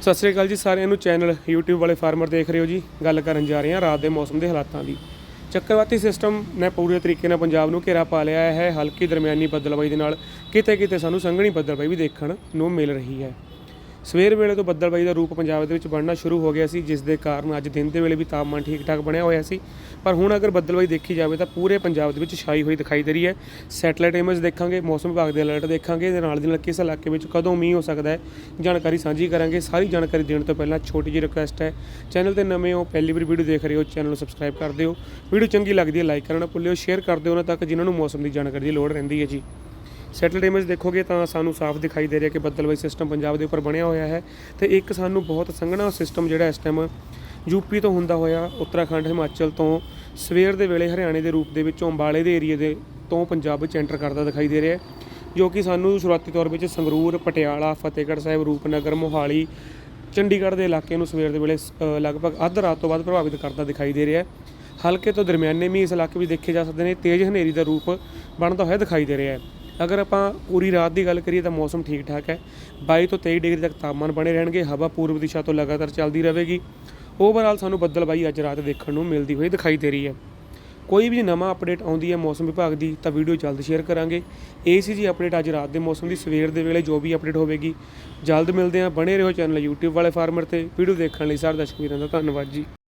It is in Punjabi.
ਸਤਿ ਸ੍ਰੀ ਅਕਾਲ ਜੀ ਸਾਰਿਆਂ ਨੂੰ। ਚੈਨਲ YouTube ਵਾਲੇ ਫਾਰਮਰ ਦੇਖ ਰਹੇ ਹੋ ਜੀ। ਗੱਲ ਕਰਨ ਜਾ ਰਹੇ ਹਾਂ ਰਾਤ ਦੇ ਮੌਸਮ ਦੇ ਹਾਲਾਤਾਂ ਦੀ। ਚੱਕਰਵਾਤੀ ਸਿਸਟਮ ਨੇ ਪੂਰੇ ਤਰੀਕੇ ਨਾਲ ਪੰਜਾਬ ਨੂੰ ਘੇਰਾ ਪਾ ਲਿਆ ਹੈ। ਹਲਕੀ ਦਰਮਿਆਨੀ ਬੱਦਲਬਾਈ ਦੇ ਨਾਲ ਕਿਤੇ ਕਿਤੇ ਸਾਨੂੰ ਸੰਘਣੀ ਬੱਦਲਬਾਈ ਵੀ ਦੇਖਣ ਨੂੰ ਮਿਲ ਰਹੀ ਹੈ। ਸਵੇਰ ਵੇਲੇ ਤੋਂ ਬੱਦਲਬਾਈ ਦਾ ਰੂਪ ਪੰਜਾਬ ਦੇ ਵਿੱਚ ਬਣਨਾ ਸ਼ੁਰੂ ਹੋ ਗਿਆ ਸੀ, ਜਿਸ ਦੇ ਕਾਰਨ ਅੱਜ ਦਿਨ ਦੇ ਵੇਲੇ ਵੀ ਤਾਪਮਾਨ ਠੀਕ ਠਾਕ ਬਣਿਆ ਹੋਇਆ ਸੀ। ਪਰ ਹੁਣ ਅਗਰ ਬੱਦਲਬਾਈ ਦੇਖੀ ਜਾਵੇ ਤਾਂ ਪੂਰੇ ਪੰਜਾਬ ਦੇ ਵਿੱਚ ਛਾਈ ਹੋਈ ਦਿਖਾਈ ਦੇ ਰਹੀ ਹੈ। ਸੈਟਲਾਈਟ ਇਮੇਜ ਦੇਖਾਂਗੇ, ਮੌਸਮ ਵਿਭਾਗ ਦੇ ਅਲਰਟ ਦੇਖਾਂਗੇ ਦੇ ਨਾਲ ਦੀ ਨਾਲ ਕਿਸ ਇਲਾਕੇ ਵਿੱਚ ਕਦੋਂ ਮੀਂਹ ਹੋ ਸਕਦਾ ਹੈ, ਜਾਣਕਾਰੀ ਸਾਂਝੀ ਕਰਾਂਗੇ। ਸਾਰੀ ਜਾਣਕਾਰੀ ਦੇਣ ਤੋਂ ਪਹਿਲਾਂ ਛੋਟੀ ਜਿਹੀ ਰਿਕੁਐਸਟ ਹੈ, ਚੈਨਲ ਤੇ ਨਵੇਂ ਹੋ, ਪਹਿਲੀ ਵਾਰ ਵੀਡੀਓ ਦੇਖ ਰਹੇ ਹੋ, ਚੈਨਲ ਨੂੰ ਸਬਸਕ੍ਰਾਈਬ ਕਰ ਦਿਓ। ਵੀਡੀਓ ਚੰਗੀ ਲੱਗਦੀ ਹੈ ਲਾਈਕ ਕਰਨਾ ਭੁੱਲਿਓ ਸ਼ੇਅਰ ਕਰ ਦਿਓ ਉਹਨਾਂ ਤੱਕ, ਜਿਨ੍ਹਾਂ ਨੂੰ ਮੌਸਮ ਦੀ ਜਾਣਕਾਰੀ ਦੀ ਲੋੜ ਰਹਿੰਦੀ ਹੈ ਜੀ। ਸੈਟਲਡ ਇਮੇਜ ਦੇਖੋਗੇ ਤਾਂ ਸਾਨੂੰ ਸਾਫ਼ ਦਿਖਾਈ ਦੇ ਰਿਹਾ ਕਿ ਬੱਦਲਬਾਈ ਸਿਸਟਮ ਪੰਜਾਬ ਦੇ ਉੱਪਰ ਬਣਿਆ ਹੋਇਆ ਹੈ ਤੇ ਇੱਕ ਸਾਨੂੰ ਬਹੁਤ ਸੰਘਣਾ ਸਿਸਟਮ ਜਿਹੜਾ ਇਸ ਟਾਈਮ ਯੂਪੀ ਤੋਂ ਹੁੰਦਾ ਹੋਇਆ ਉੱਤਰਾਖੰਡ, ਹਿਮਾਚਲ ਤੋਂ ਸਵੇਰ ਦੇ ਵੇਲੇ ਹਰਿਆਣੇ ਦੇ ਰੂਪ ਦੇ ਵਿੱਚੋਂ ਅੰਬਾਲੇ ਦੇ ਏਰੀਏ ਦੇ ਤੋਂ ਪੰਜਾਬ ਵਿੱਚ ਐਂਟਰ ਕਰਦਾ ਦਿਖਾਈ ਦੇ ਰਿਹਾ ਹੈ, ਜੋ ਕਿ ਸਾਨੂੰ ਸ਼ੁਰੂਆਤੀ ਤੌਰ ਵਿੱਚ ਸੰਗਰੂਰ, ਪਟਿਆਲਾ, ਫਤਿਹਗੜ੍ਹ ਸਾਹਿਬ, ਰੂਪਨਗਰ, ਮੋਹਾਲੀ, ਚੰਡੀਗੜ੍ਹ ਦੇ ਇਲਾਕੇ ਨੂੰ ਸਵੇਰ ਦੇ ਵੇਲੇ ਲਗਭਗ ਅੱਧ ਰਾਤ ਤੋਂ ਬਾਅਦ ਪ੍ਰਭਾਵਿਤ ਕਰਦਾ ਦਿਖਾਈ ਦੇ ਰਿਹਾ ਹੈ। ਹਲਕੇ ਤੋਂ ਦਰਮਿਆਨੇ ਵੀ ਇਸ ਇਲਾਕੇ ਵਿੱਚ ਦੇਖੇ ਜਾ ਸਕਦੇ ਨੇ, ਤੇਜ਼ ਹਨੇਰੀ ਦਾ ਰੂਪ ਬਣਦਾ ਹੋਇਆ ਦਿਖਾਈ ਦੇ ਰਿਹਾ ਹੈ। ਅਗਰ ਆਪਾਂ ਪੂਰੀ ਰਾਤ ਦੀ ਗੱਲ ਕਰੀਏ ਤਾਂ ਮੌਸਮ ਠੀਕ ਠਾਕ ਹੈ। 22 ਤੋਂ 23 ਡਿਗਰੀ ਤੱਕ ਤਾਪਮਾਨ ਬਣੇ ਰਹਿਣਗੇ। ਹਵਾ ਪੂਰਬ ਦਿਸ਼ਾ ਤੋਂ ਲਗਾਤਾਰ ਚੱਲਦੀ ਰਹੇਗੀ। ਓਵਰਆਲ ਸਾਨੂੰ ਬੱਦਲਬਾਈ ਅੱਜ ਰਾਤ ਦੇਖਣ ਨੂੰ ਮਿਲਦੀ ਹੋਈ ਦਿਖਾਈ ਦੇ ਰਹੀ ਹੈ। ਕੋਈ ਵੀ ਨਵਾਂ ਅਪਡੇਟ ਆਉਂਦੀ ਹੈ ਮੌਸਮ ਵਿਭਾਗ ਦੀ ਤਾਂ ਵੀਡੀਓ ਜਲਦ ਸ਼ੇਅਰ ਕਰਾਂਗੇ। ਇਹ ਸੀ ਜੀ ਅਪਡੇਟ ਅੱਜ ਰਾਤ ਦੇ ਮੌਸਮ ਦੀ ਸਵੇਰ ਦੇ ਵੇਲੇ ਜੋ ਵੀ ਅਪਡੇਟ ਹੋਵੇਗੀ। ਜਲਦ ਮਿਲਦੇ ਹਾਂ। ਬਣੇ ਰਹੋ ਚੈਨਲ YouTube ਵਾਲੇ ਫਾਰਮਰ ਤੇ। ਵੀਡੀਓ ਦੇਖਣ ਲਈ ਸਾਰੇ ਦਰਸ਼ਕ ਵੀਰਾਂ ਦਾ ਧੰਨਵਾਦ ਜੀ।